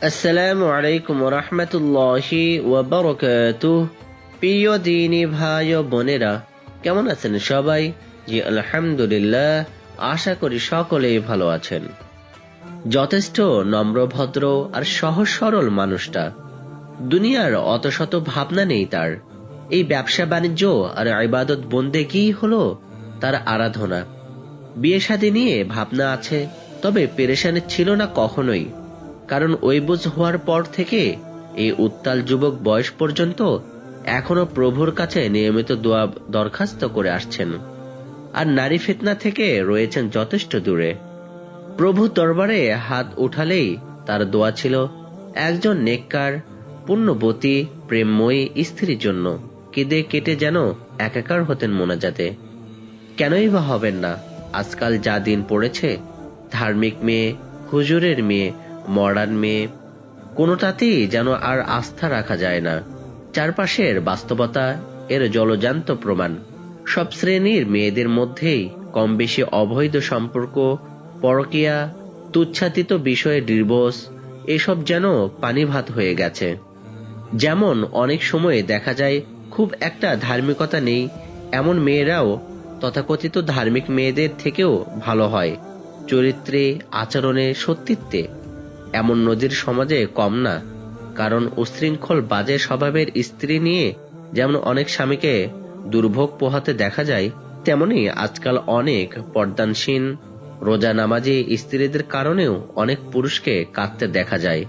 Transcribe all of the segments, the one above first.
আসসালামু আলাইকুম রহমতুল্লাহি ওয়াবারাকাতুহ প্রিয় দিনী ভাই ও বোনেরা, কেমন আছেন সবাই? জি, আলহামদুলিল্লাহ, আশা করি সকলেই ভালো আছেন। যথেষ্ট নম্রভদ্র আর সহজ সরল মানুষটা। দুনিয়ার অত শত ভাবনা নেই তার। এই ব্যবসা বাণিজ্য আর ইবাদত বন্দে কি হলো? তার আরাধনা। বিয়ে শাদী নিয়ে ভাবনা আছে, তবে পেরেশানি ছিল না কখনোই। কারণ ওই বুঝ হওয়ার পর থেকে এই উত্তাল যুবক বয়স পর্যন্ত এখনও প্রভুর কাছে নিয়মিত দোয়া দরখাস্ত করে আসছেন। আর নারী ফিতনা থেকে রয়েছেন যথেষ্ট দূরে। প্রভু দরবারে হাত উঠালেই তার দোয়া ছিল, একজন নেককার, পুণ্যবতী, প্রেমময়ী স্ত্রীর জন্য কেঁদে কেটে যেন একাকার হতেন মোনাজাতে। কেনই বা হবেন না? আজকাল যা দিন পড়েছে, ধার্মিক মেয়ে, হুজুরের মেয়ে মডার্ন মেয়ে। কোনোটাতেই যেন আর আস্থা রাখা যায় না। চারপাশের বাস্তবতা এর জলজান্ত প্রমাণ। সব শ্রেণির মেয়েদের মধ্যেই কম বেশি অবৈধ সম্পর্ক, পরকিয়া, তুচ্ছাতিত বিষয়ে ডিভোর্স, এসব যেন পানি ভাত হয়ে গেছে। যেমন অনেক সময়ে দেখা যায় খুব একটা ধার্মিকতা নেই, এমন মেয়েরাও তথাকথিত ধার্মিক মেয়েদের থেকেও ভালো হয়। চরিত্রে, আচরণে সত্যিত্বে এমন নদীর সমাজে কম না, কারণ উশৃঙ্খল বাজে স্বভাবের স্ত্রী নিয়ে যেমন অনেক স্বামীকে দুর্ভোগ পোহাতে দেখা যায়, তেমনি আজকাল অনেক পর্দানসীন, রোজা নামাজি স্ত্রীদের কারণেও অনেক পুরুষকে কাঁদতে দেখা যায়।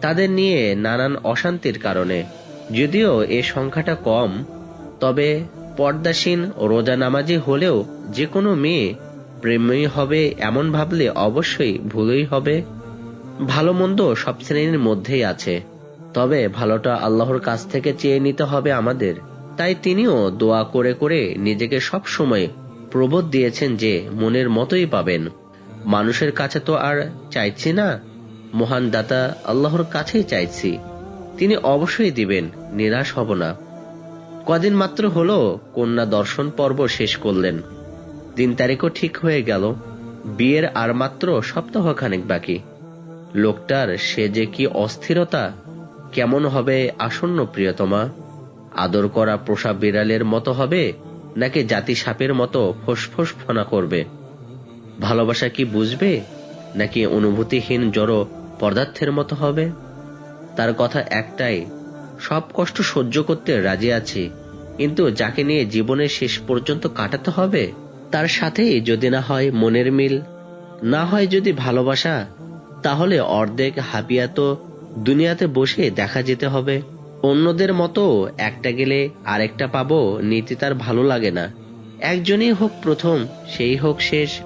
তাদের নিয়ে নানান অশান্তির কারণে। যদিও এ সংখ্যাটা কম, তবে পর্দাসীন, রোজা নামাজি হলেও যে কোনো মেয়ে প্রেমী হবে এমন ভাবলে অবশ্যই ভুলই হবে। ভালো মন্দ সব শ্রেণির মধ্যেই আছে। তবে ভালোটা আল্লাহর কাছ থেকে চেয়ে নিতে হবে আমাদের। তাই তিনিও দোয়া করে করে নিজেকে সব সময় প্রবোধ দিয়েছেন যে মনের মতোই পাবেন। মানুষের কাছে তো আর চাইছি না। মহান দাতা, আল্লাহর কাছেই চাইছি। তিনি অবশ্যই দিবেন, নিরাশ হব না। কদিন মাত্র হলো কন্যা দর্শন পর্ব শেষ করলেন। দিন তারিখও ঠিক হয়ে গেল। বিয়ের আর মাত্র সপ্তাহখানেক বাকি। লোকটার সে যে কি অস্থিরতা? কেমন হবে আসন্ন প্রিয়তমা? আদর করা পোষা বিড়ালের মতো হবে, নাকি জাতি সাপের মতো ফোসফোস ফনা করবে? ভালোবাসা কি বুঝবে, নাকি অনুভূতিহীন জড়ো পদার্থের মতো হবে? তার কথা একটাই, সব কষ্ট সহ্য করতে রাজি আছি, কিন্তু যাকে নিয়ে জীবনের শেষ পর্যন্ত কাটাতে হবে, তার সাথেই যদি না হয় মনের মিল, না হয় যদি ভালোবাসা তাহলে অর্ধেক হাবিয়া তো দুনিয়াতে বসে দেখা যেতে হবে। অন্যদের মতো একটা গেলে আরেকটা পাবো, নীতি তার ভালো লাগে না। একজনই হোক প্রথম, সেই হোক শেষ।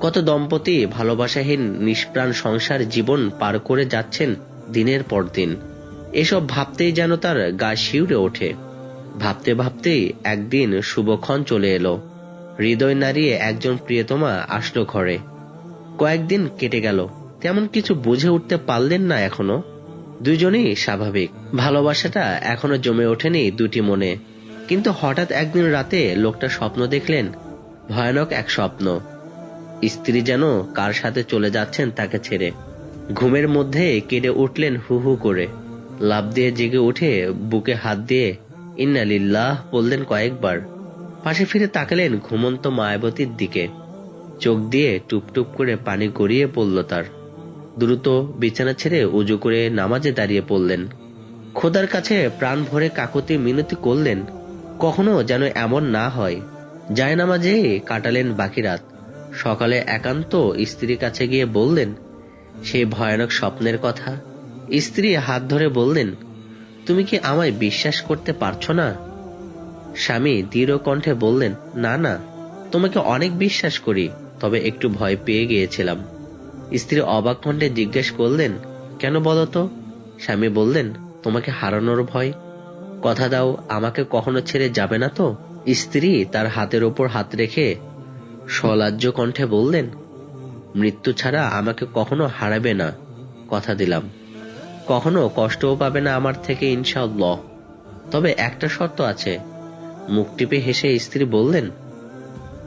কত দম্পতি ভালোবাসাহীন নিষ্প্রাণ সংসার জীবন পার করে যাচ্ছেন দিনের পর দিন। এসব ভাবতেই যেন তার গা শিউরে ওঠে। ভাবতে ভাবতেই একদিন শুভক্ষণ চলে এলো। হৃদয় নাড়িয়ে একজন প্রিয়তমা আসলো ঘরে। কয়েকদিন কেটে গেল। তেমন কিছু বুঝে উঠতে পারলেন না এখনও। দুজনেই স্বাভাবিক। ভালোবাসাটা এখনও জমে ওঠেনি দুটি মনে। কিন্তু হঠাৎ একদিন রাতে লোকটা স্বপ্ন দেখলেন, ভয়ানক এক স্বপ্ন। স্ত্রী যেন কার সাথে চলে যাচ্ছেন তাকে ছেড়ে। ঘুমের মধ্যে কেটে উঠলেন হু হু করে। লাভ দিয়ে জেগে উঠে বুকে হাত দিয়ে ইন্নালিল্লাহ বললেন কয়েকবার। পাশে ফিরে তাকালেন ঘুমন্ত মায়াবতীর দিকে। চোখ দিয়ে টুপটুপ করে পানি গড়িয়ে পড়ল তার। দ্রুত বিছানা ছেড়ে উজু করে নামাজে দাঁড়িয়ে পড়লেন। খোদার কাছে প্রাণ ভরে কাকুতি মিনতি করলেন, কখনো যেন এমন না হয়। যায় নামাজে কাটালেন বাকি রাত। সকালে একান্ত স্ত্রীর কাছে গিয়ে বললেন সেই ভয়ানক স্বপ্নের কথা। স্ত্রী হাত ধরে বললেন, তুমি কি আমায় বিশ্বাস করতে পারছ না? স্বামী দৃঢ় কণ্ঠে বললেন, না না, তোমাকে অনেক বিশ্বাস করি, তবে একটু ভয় পেয়ে গিয়েছিলাম। স্ত্রী অবাক কণ্ঠে জিজ্ঞেস করলেন, কেন বলো তো? স্বামী বললেন, তোমাকে হারানোর ভয়। কথা দাও, আমাকে কখনো ছেড়ে যাবে না তো? স্ত্রী তার হাতের ওপর হাত রেখে সলাজ্য কণ্ঠে বললেন, মৃত্যু ছাড়া আমাকে কখনো হারাবে না। কথা দিলাম, কখনো কষ্টও পাবে না আমার থেকে ইনশাল্লাহ তবে একটা শর্ত আছে। মুখ টিপে হেসে স্ত্রী বললেন,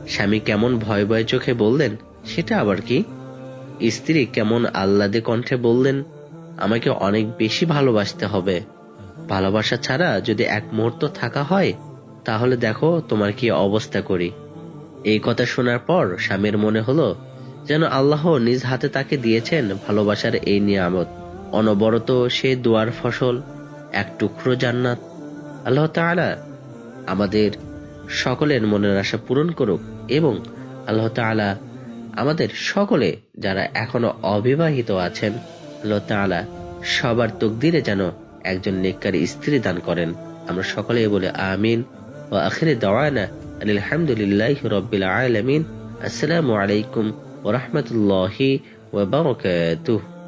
স্বামী কেমন ভয় ভয় চোখে বললেন, সেটা আবার কি? স্ত্রী কেমন আহ্লাদে কণ্ঠে বললেন, আমাকে অনেক বেশি ভালোবাসতে হবে। ভালোবাসা ছাড়া যদি এক মুহূর্ত থাকা হয়, তাহলে দেখো তোমার কি অবস্থা করি। এই কথা শোনার পর স্বামীর মনে হলো যেন আল্লাহ নিজ হাতে তাকে দিয়েছেন ভালোবাসার এই নিয়ামত। অনবরত সে দুয়ার ফসল, এক টুকরো জান্নাত। আল্লাহ তাআলা আমাদের সকলের মনের আশা পূরণ করুক এবং আল্লাহ তাআলা আমাদের সকলে যারা এখনও অবিবাহিত আছেন, আল্লাহ তাআলা সবার তকদিরে যেন একজন নেককার স্ত্রী দান করেন। আমরা সকলে বলে আমিন। ও আখিরে দাওয়ানা আলহামদুলিল্লাহ রব্বিল আলামিন। আসসালামু আলাইকুম ওয়া রাহমাতুল্লাহি ওয়া বারাকাতুহু।